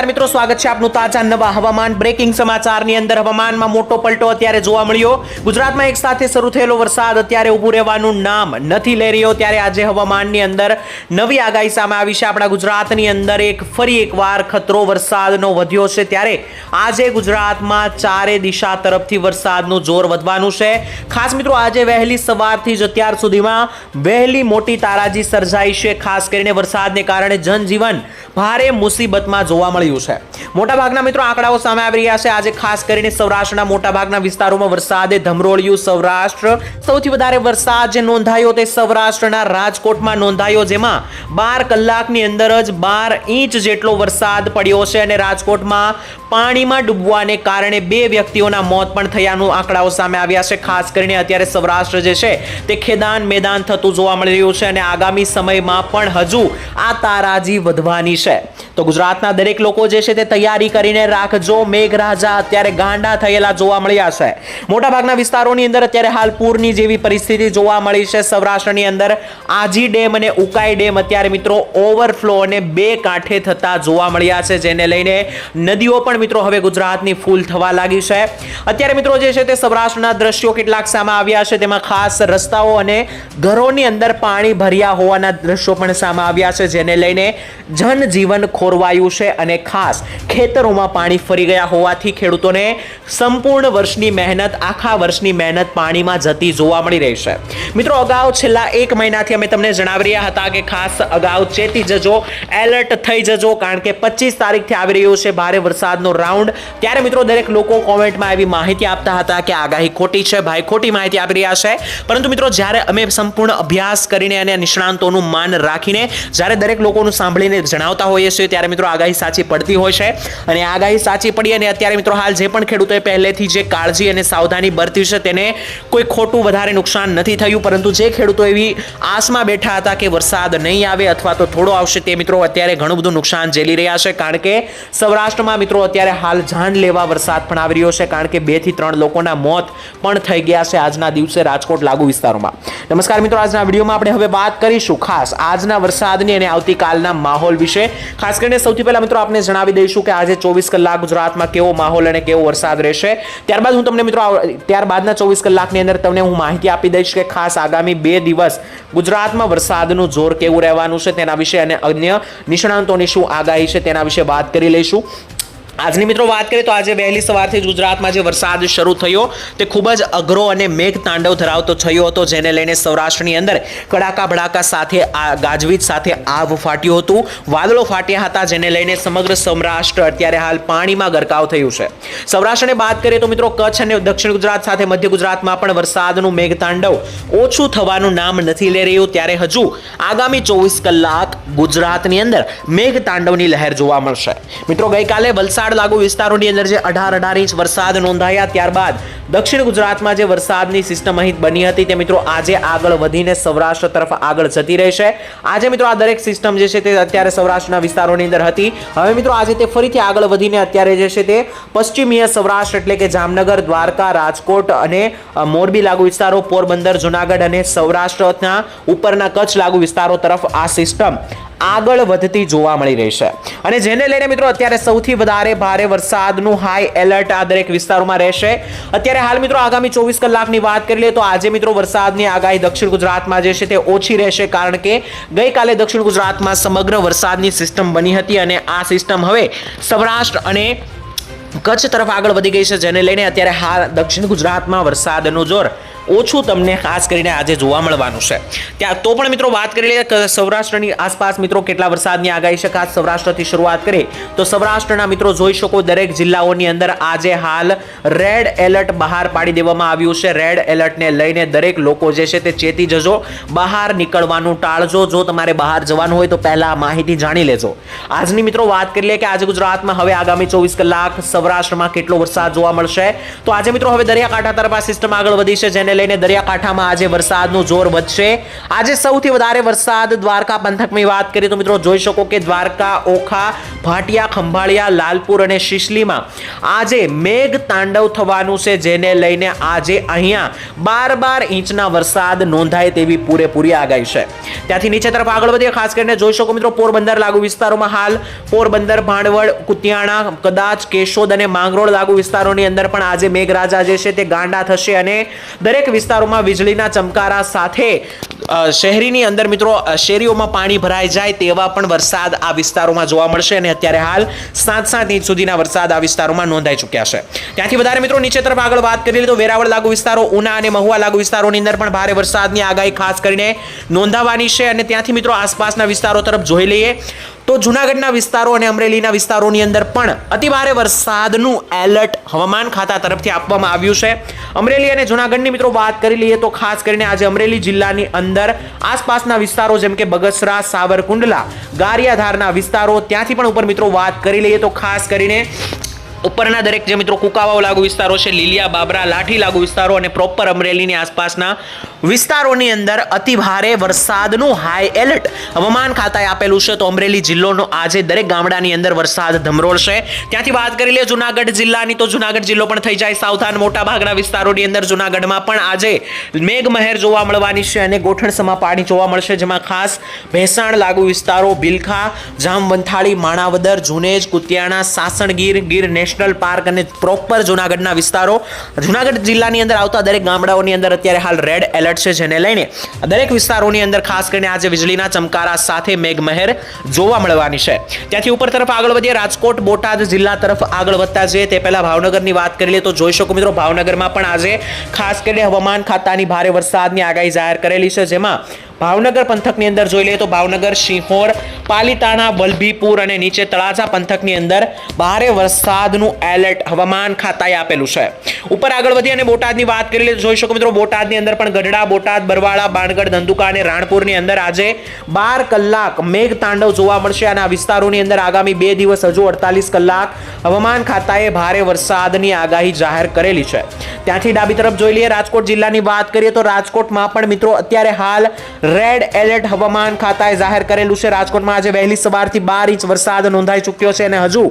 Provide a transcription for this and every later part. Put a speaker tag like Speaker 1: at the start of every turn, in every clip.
Speaker 1: નમસ્કાર મિત્રો, સ્વાગત છે આપનું તાજા નવા હવામાન. બ્રેકિંગ સમાચારની અંદર હવામાનમાં મોટો પલટો અત્યારે જોવા મળ્યો. ગુજરાતમાં એક સાથે શરૂ થયેલો વરસાદ અત્યારે ઊભું રહેવાનું નામ નથી લઈ રહ્યો. ત્યારે આજે હવામાનની અંદર નવી આગાહી સામે આવી છે. આપણા ગુજરાતની અંદર એક ફરી એકવાર ખતરો વરસાદનો વધ્યો છે. ત્યારે આજે ગુજરાતમાં ચારે દિશા તરફથી વરસાદનું જોર વધવાનું છે. ખાસ મિત્રો, આજે વહેલી સવારથી જ અત્યાર સુધીમાં વહેલી મોટી તારાજી સર્જાઈ છે. ખાસ કરીને વરસાદને કારણે જનજીવન ભારે મુસીબતમાં જોવા મળ્યું છે. મોટાભાગના મિત્રો આંકડાઓ સામે આવી રહ્યા છે. આજે ખાસ કરીને સૌરાષ્ટ્રના મોટાભાગના વિસ્તારોમાં વરસાદે ધમરોળ્યું સૌરાષ્ટ્ર. સૌથી વધારે વરસાદ જે નોંધાયો તે સૌરાષ્ટ્રના રાજકોટમાં નોંધાયો, જેમાં બાર કલાકની અંદર જ બાર ઇંચ જેટલો વરસાદ પડ્યો છે અને રાજકોટમાં પાણીમાં ડૂબવાને કારણે બે વ્યક્તિઓના મોત પણ થયાનું આંકડાઓ સામે આવ્યા છે. ખાસ કરીને અત્યારે સૌરાષ્ટ્ર જે છે તે ખેદાન મેદાન થતું જોવા મળી રહ્યું છે અને આગામી સમયમાં પણ હજુ આ તારાજી વધવાની છે. તો ગુજરાતના દરેક લોકો જે છે તે તૈયારી કરીને રાખજો. મેઘરાજા અત્યારે ગાંડા થયેલા જોવા મળ્યા છે. મોટાભાગના વિસ્તારોની અંદર અત્યારે હાલ પૂરની જેવી પરિસ્થિતિ જોવા મળી છે. સૌરાષ્ટ્રની અંદર આજી ડેમ અને ઉકાઈ ડેમ અત્યારે મિત્રો ઓવરફ્લો અને બે કાંઠે થતા જોવા મળ્યા છે, જેને લઈને નદીઓ પણ મિત્રો હવે ગુજરાતની ફૂલ થવા લાગી છે. અત્યારે મિત્રો જે છે તે સૌરાષ્ટ્રના દ્રશ્યો કેટલાક સામે આવ્યા છે. તેમાં ખાસ રસ્તાઓ અને ઘરોની અંદર પાણી ભર્યા હોવાના દ્રશ્યો પણ સામે આવ્યા છે, જેને લઈને જનજીવન ખોરવાયું છે અને ખાસ ખેતરોમાં પાણી ફરી ગયા હોવાથી ખેડૂતોને સંપૂર્ણ વર્ષની મહેનત, આખા વર્ષની મહેનત પાણીમાં જતી જોવા મળી રહી છે. મિત્રો, અગાઉ છેલ્લા એક મહિનાથી અમે તમને જણાવી રહ્યા હતા કે ખાસ અગાઉ ચેતી જજો, એલર્ટ થઈ જજો, કારણ કે પચીસ તારીખથી આવી રહ્યો છે ભારે વરસાદનો રાઉન્ડ. ત્યારે મિત્રો, દરેક લોકો કોમેન્ટમાં એવી માહિતી આપતા હતા કે આગાહી ખોટી છે, ભાઈ ખોટી માહિતી આપી રહ્યા છે. પરંતુ મિત્રો, જ્યારે અમે સંપૂર્ણ અભ્યાસ કરીને અને નિષ્ણાંતોનું માન રાખીને જ્યારે દરેક લોકોનું સાંભળીને જણાવતા હોઈએ છીએ, ત્યારે મિત્રો, આગાહી સાચી પડતી હોય છે. અને આગાહી સાચી પડી અને અત્યારે મિત્રો હાલ જે પણ ખેડૂતોએ પહેલેથી જે કાળજી અને સાવધાની બરતી છે તેને કોઈ ખોટું વધારે નુકસાન નથી થયું. પરંતુ જે ખેડૂતો એવી આસમાં બેઠા હતા કે વરસાદ નહીં આવે અથવા તો થોડો આવશે તે મિત્રો અત્યારે ઘણું બધું નુકસાન ઝેલી રહ્યા છે. કારણ કે સૌરાષ્ટ્રમાં મિત્રો અત્યારે હાલ જાન લેવા વરસાદ પણ આવી રહ્યો છે. કારણ કે બેથી ત્રણ લોકોના મોત પણ થઈ ગયા છે આજના દિવસે રાજકોટ લાગુ વિસ્તારોમાં. નમસ્કાર મિત્રો, આજના વિડીયોમાં આપણે હવે વાત કરીશું ખાસ આજના વરસાદની અને આવતીકાલના માહોલ વિશે. ખાસ કરીને સૌથી પહેલા મિત્રો આપણે જણાવી દઈશું કે આજે ચોવીસ કલાક ગુજરાતમાં કેવો માહોલ અને કેવો વરસાદ રહેશે. ત્યારબાદ હું તમને મિત્રો ત્યારબાદના ચોવીસ કલાકની અંદર તમને હું માહિતી આપી દઈશ કે ખાસ આગામી બે દિવસ ગુજરાતમાં વરસાદનું જોર કેવું રહેવાનું છે તેના વિશે અને અન્ય નિષ્ણાંતોની શું આગાહી છે તેના વિશે વાત કરી લઈશું. આજની મિત્રો વાત કરીએ તો આજે વહેલી સવારથી ગુજરાતમાં જે વરસાદ શરૂ થયો, તે ખૂબ જ અઘરો અને મેઘ તાંડવ ધરાવતો થયો હતો, જેને લઈને સૌરાષ્ટ્રની અંદર કડાકા ભડાકા સાથે આ ગાજવીજ સાથે આવ ફાટ્યું હતું. વાદળો ફાટ્યા હતા, જેને લઈને સમગ્ર સૌરાષ્ટ્ર અત્યારે હાલ પાણીમાં ગરકાવ થયું છે. સૌરાષ્ટ્રની વાત કરીએ તો મિત્રો, કચ્છ અને દક્ષિણ ગુજરાત સાથે મધ્ય ગુજરાતમાં પણ વરસાદનું મેઘ તાંડવ ઓછું થવાનું નામ નથી લઈ રહ્યું. ત્યારે હજુ આગામી ચોવીસ કલાક ગુજરાતની અંદર મેઘ તાંડવની લહેર જોવા મળશે. મિત્રો, ગઈકાલે વલસાડ લાગુ વિસ્તારોની અંદર જે અઢાર અઢાર ઇંચ વરસાદ નોંધાયા, ત્યારબાદ દક્ષિણ ગુજરાતમાં જે વરસાદની સિસ્ટમ અહીં બની હતી તે મિત્રો આજે આગળ વધીને સૌરાષ્ટ્ર તરફ આગળ જતી રહેશે. આજે મિત્રો આ દરેક સિસ્ટમ જે છે તે અત્યારે સૌરાષ્ટ્રના વિસ્તારોની અંદર હતી. હવે મિત્રો આજે તે ફરીથી આગળ વધીને અત્યારે જે છે તે પશ્ચિમીય સૌરાષ્ટ્ર એટલે કે જામનગર, દ્વારકા, રાજકોટ અને મોરબી લાગુ વિસ્તારો, પોરબંદર, જુનાગઢ અને સૌરાષ્ટ્રના ઉપરના કચ્છ લાગુ વિસ્તારો તરફ આ સિસ્ટમ આગળ વધતી જોવા મળી રહી છે. અને જેને લઈને મિત્રો અત્યારે સૌથી વધારે ભારે વરસાદનું હાઈ એલર્ટ આ દરેક વિસ્તારોમાં રહેશે. અત્યારે હાલ મિત્રો આગામી ચોવીસ કલાકની વાત કરી લઈએ તો આજે મિત્રો વરસાદની આગાહી દક્ષિણ ગુજરાતમાં જે છે તે ઓછી રહેશે કારણ કે ગઈકાલે દક્ષિણ ગુજરાતમાં સમગ્ર વરસાદની સિસ્ટમ બની હતી અને આ સિસ્ટમ હવે સૌરાષ્ટ્ર અને કચ્છ તરફ આગળ વધી ગઈ છે. જેને લઈને અત્યારે હાલ દક્ષિણ ગુજરાતમાં વરસાદનું જોર ઓછું તમને ખાસ કરીને આજે જોવા મળવાનું છે. ત્યાં તો પણ મિત્રો વાત કરી લઈએ સૌરાષ્ટ્રની આસપાસ મિત્રો કેટલા વરસાદની આગાહી છે. ખાસ સૌરાષ્ટ્રથી શરૂઆત કરીએ તો સૌરાષ્ટ્રના મિત્રો જોઈ શકો દરેક જિલ્લાઓની અંદર આજે હાલ રેડ એલર્ટ બહાર પાડી દેવામાં આવ્યું છે. રેડ એલર્ટને લઈને દરેક લોકો જે છે તે ચેતી જજો, બહાર નીકળવાનું ટાળજો. જો તમારે બહાર જવાનું હોય તો પહેલા માહિતી જાણી લેજો. આજની મિત્રો વાત કરી લઈએ કે આજે ગુજરાતમાં હવે આગામી ચોવીસ કલાક સૌરાષ્ટ્રમાં કેટલો વરસાદ જોવા મળશે. તો આજે મિત્રો હવે દરિયાકાંઠા તરફ આ સિસ્ટમ આગળ વધી છે, જેને જેને લઈને દરિયાકાંઠામાં આજે વરસાદનું જોર વધશે. આજે સૌથી વધારે વરસાદ દ્વારકા પંથકની વાત કરીએ તો મિત્રો જોઈ શકો કે દ્વારકા, ઓખા ભાટિયા, ખંભાળિયા, લાલપુર અને શિશલીમાં. આજે મેઘ તાંડવ થવાનું છે, જેને લઈને આજે અહીંયા બાર બાર ઇંચના વરસાદ નોંધાય તેવી પૂરેપૂરી આગાહી છે. ત્યાંથી નીચે તરફ આગળ વધીએ, ખાસ કરીને જોઈ શકો મિત્રો, પોરબંદર લાગુ વિસ્તારોમાં હાલ પોરબંદર ભાંડવડ કુતિયાણા, કદાચ કેશોદ અને માંગરોળ લાગુ વિસ્તારોની અંદર પણ આજે મેઘરાજા જે છે તે ગાંડા થશે અને દરેક વિસ્તારોમાં વીજળીના ચમકારા સાથે શહેરીની અંદર મિત્રો શેરીઓમાં પાણી ભરાઈ જાય તેવા પણ વરસાદ આ વિસ્તારોમાં જોવા મળશે અને અત્યારે હાલ સાત સાત ઇંચ સુધીના વરસાદ આ વિસ્તારોમાં નોંધાઈ ચૂક્યા છે. ત્યાંથી વધારે મિત્રો નીચે તરફ આગળ વાત કરી તો વેરાવળ લાગુ વિસ્તારો, ઉના અને મહુવા લાગુ વિસ્તારોની અંદર પણ ભારે વરસાદની આગાહી ખાસ કરીને નોંધાવાની છે અને ત્યાંથી મિત્રો આસપાસના વિસ્તારો તરફ જોઈ લઈએ. તો જુનાગઢના વિસ્તારો અને અમરેલીના વિસ્તારોની અંદર પણ અતિભારે વરસાદનું એલર્ટ હવામાન ખાતા તરફથી આપવામાં આવ્યું છે. અમરેલી અને જુનાગઢની મિત્રો વાત કરી લઈએ તો ખાસ કરીને આજે અમરેલી જિલ્લાની અંદર આસપાસના વિસ્તારો જેમ કે બગસરા, સાવરકુંડલા, ગારિયાધારના વિસ્તારો ત્યાંથી પણ ઉપર મિત્રો વાત કરી લઈએ તો ખાસ કરીને ઉપરના દરેક જે મિત્રો કુકાવાઓ લાગુ વિસ્તારો છે, લીલિયા, બાબરા, લાઠી લાગુ વિસ્તારો અને પ્રોપર અમરેલીની આસપાસના વિસ્તારોની અંદર અતિભારે વરસાદનું હાઈ એલર્ટ હવામાન ખાતાએ આપેલું છે. તો અમરેલી જિલ્લોનો આજે દરેક ગામડાની અંદર વરસાદ ધમરોળશે. ત્યાંથી વાત કરી લે જુનાગઢ જિલ્લાની. તો જુનાગઢ જિલ્લો પણ થઈ જાય. સાવધાન મોટા ભાગના વિસ્તારોની અંદર જુનાગઢમાં પણ આજે મેઘમહેર જોવા મળવાની છે અને ગોઠણસમાં પાણી જોવા મળશે. જેમાં ખાસ ભેસાણ લાગુ વિસ્તારો બિલખા જામવંથાળી, માણાવદર, જુનેજ, કુતિયાણા, સાસણગીર, ગીર નેશનલ પાર્ક અને પ્રોપર જુનાગઢના વિસ્તારો. જુનાગઢ જિલ્લાની અંદર આવતા દરેક ગામડાઓની અંદર અત્યારે હાલ રેડ એલર્ટ છે જેને લઈને દરેક વિસ્તારોની અંદર ખાસ કરીને આજે વીજળીના ચમકારા સાથે મેઘમહેર જોવા મળવાની છે. ત્યાંથી ઉપર તરફ આગળ વધીએ, રાજકોટ, બોટાદ જિલ્લા તરફ આગળ વધતા જઈએ. તે પહેલાં ભાવનગરની વાત કરી લઈએ તો જોઈ શકો મિત્રો ભાવનગરમાં પણ આજે ખાસ કરીને હવામાન ખાતાની ભારે વરસાદની આગાહી જાહેર કરેલી છે, જેમાં ભાવનગર પંથકની અંદર જોઈ લઈએ તો ભાવનગર સિંહોર પાલીતાણા, વલભીપુર અને નીચે તળાજા પંથકની અંદર ભારે વરસાદનું એલર્ટ હવામાન ખાતાએ આપેલું છે. ઉપર આગળ વધી અને બોટાદની વાત કરી લઈએ જોઈ શકો મિત્રો બોટાદની અંદર પણ ગઢડા, બોટાદ, બરવાળા, બાણગઢ, ધંધુકા અને રાણપુરની અંદર આજે બાર કલાક મેઘ તાંડવ જોવા મળશે અને આ વિસ્તારોની અંદર આગામી બે દિવસ હજુ અડતાલીસ કલાક હવામાન ખાતાએ ભારે વરસાદની આગાહી જાહેર કરેલી છે. ત્યાંથી ડાબી તરફ જોઈ લઈએ, રાજકોટ જિલ્લાની વાત કરીએ તો રાજકોટમાં પણ મિત્રો અત્યારે હાલ રેડ એલર્ટ હવામાન ખાતાએ જાહેર કરેલું છે. રાજકોટમાં આજે વહેલી સવારથી બાર ઇંચ વરસાદ નોંધાઈ ચૂક્યો છે અને હજુ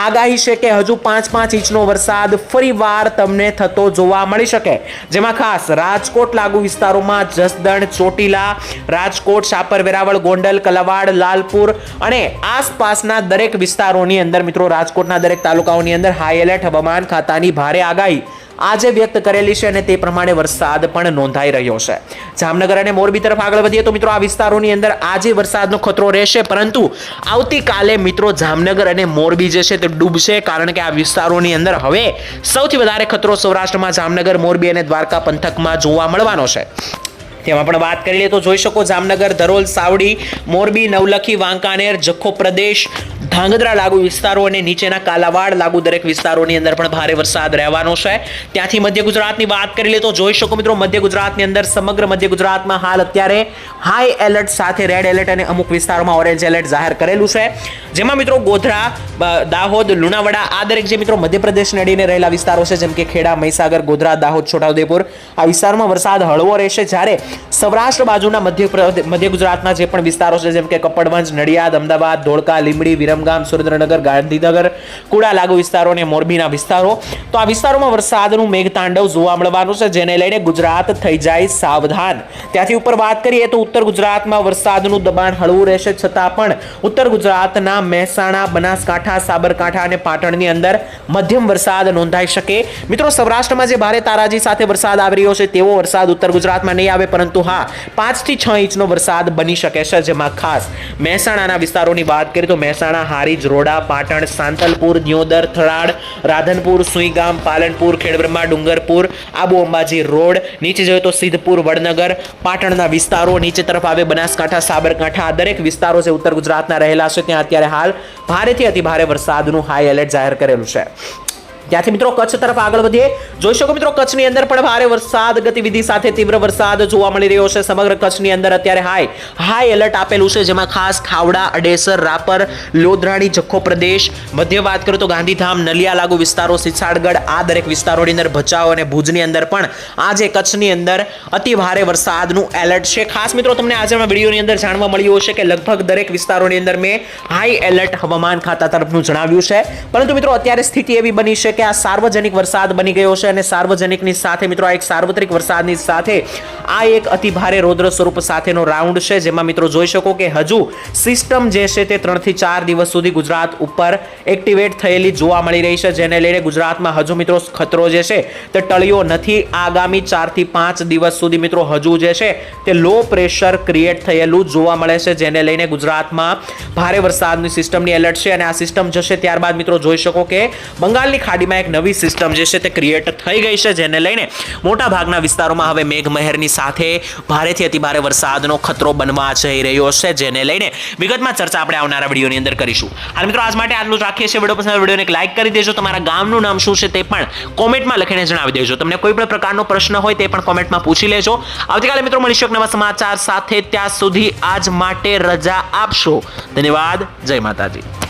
Speaker 1: આગાહી છે કે હજુ પાંચ પાંચ ઇંચનો વરસાદ ફરીવાર તમને થતો જોવા મળી શકે. જેમાં ખાસ રાજકોટ લાગુ વિસ્તારોમાં જસદણ, ચોટીલા, રાજકોટ, સાપર, વેરાવળ, ગોંડલ, કલાવાડ, લાલપુર અને આસપાસના દરેક વિસ્તારોની અંદર મિત્રો રાજકોટના દરેક તાલુકાઓની અંદર હાઈ એલર્ટ હવામાન ખાતાની ભારે આગાહી આજે વ્યક્ત કરેલી છે અને તે પ્રમાણે વરસાદ પણ નોંધાઈ રહ્યો છે. જામનગર અને મોરબી તરફ આગળ વધીએ તો મિત્રો આ વિસ્તારોની અંદર આજે વરસાદનો ખતરો રહેશે, પરંતુ આવતીકાલે મિત્રો જામનગર અને મોરબી જે છે તે ડૂબશે, કારણ કે આ વિસ્તારોની અંદર હવે સૌથી વધારે ખતરો સૌરાષ્ટ્રમાં જામનગર, મોરબી અને દ્વારકા પંથકમાં જોવા મળવાનો છે. તેમાં પણ વાત કરી લઈએ તો જોઈ શકો જામનગર, ધરોલ, સાવડી, મોરબી, નવલખી, વાંકાનેર, જખો પ્રદેશ ધાંગધ્રા લાગુ વિસ્તારો અને નીચેના કાલાવાડ લાગુ દરેક વિસ્તારોની અંદર પણ ભારે વરસાદ રહેવાનો છે. ત્યાંથી મધ્ય ગુજરાતની વાત કરી લે તો જોઈ શકો મિત્રો, મધ્ય ગુજરાતની અંદર સમગ્ર મધ્ય ગુજરાતમાં હાલ અત્યારે હાઈ એલર્ટ સાથે રેડ એલર્ટ અને અમુક વિસ્તારોમાં ઓરેન્જ એલર્ટ જાહેર કરેલું છે. જેમાં મિત્રો ગોધરા દાહોદ, લુણાવાડા આ દરેક જે મિત્રો મધ્યપ્રદેશને અડીને રહેલા વિસ્તારો છે, જેમ કે ખેડા, મહીસાગર, ગોધરા, દાહોદ, છોટાઉદેપુર, આ વિસ્તારમાં વરસાદ હળવો રહેશે. જ્યારે સૌરાષ્ટ્ર બાજુના મધ્ય મધ્ય ગુજરાતના જે પણ વિસ્તારો છે, જેમ કે કપડવંજ, નડિયાદ, અમદાવાદ, ધોળકા, લીંબડી વિરમગામ સુરેન્દ્રનગર, ગાંધીનગર કુડા વિસ્તારો અને મોરબીના વિસ્તારો. તો આ વિસ્તારોમાં વરસાદનું મેઘતાંડવ જોવા મળવાનું છે, જેને લઈને ગુજરાત થઈ જાય સાવધાન. ત્યાંથી ઉપર વાત કરીએ તો ઉત્તર ગુજરાતમાં વરસાદનું દબાણ હળવું રહેશે, છતાં પણ ઉત્તર ગુજરાતના મહેસાણા, બનાસકાંઠા, સાબરકાંઠા અને પાટણની અંદર મધ્યમ વરસાદ નોંધાઈ શકે. મિત્રો, સૌરાષ્ટ્રમાં જે ભારે તારાજી સાથે વરસાદ આવી રહ્યો છે, તેવો વરસાદ ઉત્તર ગુજરાતમાં નહીં આવે, પરંતુ હા, પાંચથી છ ઇંચનો વરસાદ બની શકે છે, જેમાં ખાસ મહેસાણાના વિસ્તારોની વાત કરીએ તો મહેસાણા હારીજ, રોડા, પાટણ, સાંતલપુર દિયોદર થરાડ રાધનપુર, સુઈગામ, પાલનપુર, ખેડબ્રહ્મા, ડુંગરપુર, આબુ અંબાજી રોડ, નીચે જોઈએ તો સિદ્ધપુર, વડનગર, પાટણના વિસ્તારો, નીચે તરફ આવે બનાસકાંઠા, સાબરકાંઠા, આ દરેક વિસ્તારો છે ઉત્તર ગુજરાતના રહેલા છે, ત્યાં અત્યારે હાલ ભારેથી અતિ ભારે વરસાદનું હાઈ એલર્ટ જાહેર કરેલું છે. ત્યાંથી મિત્રો કચ્છ તરફ આગળ વધીએ. જોઈ શકો મિત્રો કચ્છની અંદર પણ ભારે વરસાદ, ગતિવિધિ સાથે તીવ્ર વરસાદ જોવા મળી રહ્યો છે. સમગ્ર કચ્છની અંદર અત્યારે હાઈ હાઈ એલર્ટ આપેલું છે, જેમાં ખાસ ખાવડા, અડેસર, રાપર, લોધરાણી, જખો પ્રદેશ, મધ્ય વાત કરું તો ગાંધીધામ નલિયા લાગુ વિસ્તારો, સિસાડગઢ, આ દરેક વિસ્તારોની અંદર ભચાઉ અને ભુજની અંદર પણ આજે કચ્છની અંદર અતિ ભારે વરસાદનું એલર્ટ છે. ખાસ મિત્રો તમને આજે વિડીયોની અંદર જાણવા મળ્યું હશે કે લગભગ દરેક વિસ્તારોની અંદર મેં હાઈ એલર્ટ હવામાન ખાતા તરફનું જણાવ્યું છે. પરંતુ મિત્રો અત્યારે સ્થિતિ એવી બની છે કે આ સાર્વજનિક વરસાદ બની ગયો છે અને સાર્વજનિકની સાથે મિત્રો આ એક સાર્વત્રિક વરસાદની સાથે આ એક અતિ ભારે રૌદ્ર સ્વરૂપ સાથેનો રાઉન્ડ છે, જેમાં મિત્રો જોઈ શકો કે હજુ સિસ્ટમ જે છે તે ત્રણથી ચાર દિવસ સુધી ગુજરાત ઉપર એક્ટિવેટ થયેલી જોવા મળી રહી છે, જેને લઈને ગુજરાતમાં હજુ મિત્રો ખતરો જે છે તે ટળ્યો નથી. આગામી ચારથી પાંચ દિવસ સુધી મિત્રો હજુ જે છે તે લો પ્રેશર ક્રિએટ થયેલું જોવા મળે છે, જેને લઈને ગુજરાતમાં ભારે વરસાદની સિસ્ટમની એલર્ટ છે અને આ સિસ્ટમ જશે ત્યારબાદ મિત્રો જોઈ શકો કે બંગાળની ખાડીમાં એક નવી સિસ્ટમ જે છે તે ક્રિએટ થઈ ગઈ છે, જેને લઈને મોટા ભાગના વિસ્તારોમાં હવે મેઘમહેરની સાથે ભારેથી અતિભારે વરસાદનો ખતરો બનવા જઈ રહ્યો છે, જેને લઈને વિગતમાં ચર્ચા આપણે આવનારા વિડીયોની અંદર કરીશું. હાલ મિત્રો, આજ માટે આટલું જ રાખીએ છીએ. વીડિયો પસંદ વિડીયોને એક લાઈક કરી દેજો. તમારા ગામનું નામ શું છે તે પણ કોમેન્ટમાં લખીને જણાવી દેજો. તમને કોઈ પણ પ્રકારનો પ્રશ્ન હોય તે પણ કોમેન્ટમાં પૂછી લેજો. આવતીકાલે મિત્રો મળીશું એક નવા સમાચાર સાથે. ત્યાં સુધી આજ માટે રજા આપશો. ધન્યવાદ. જય માતાજી.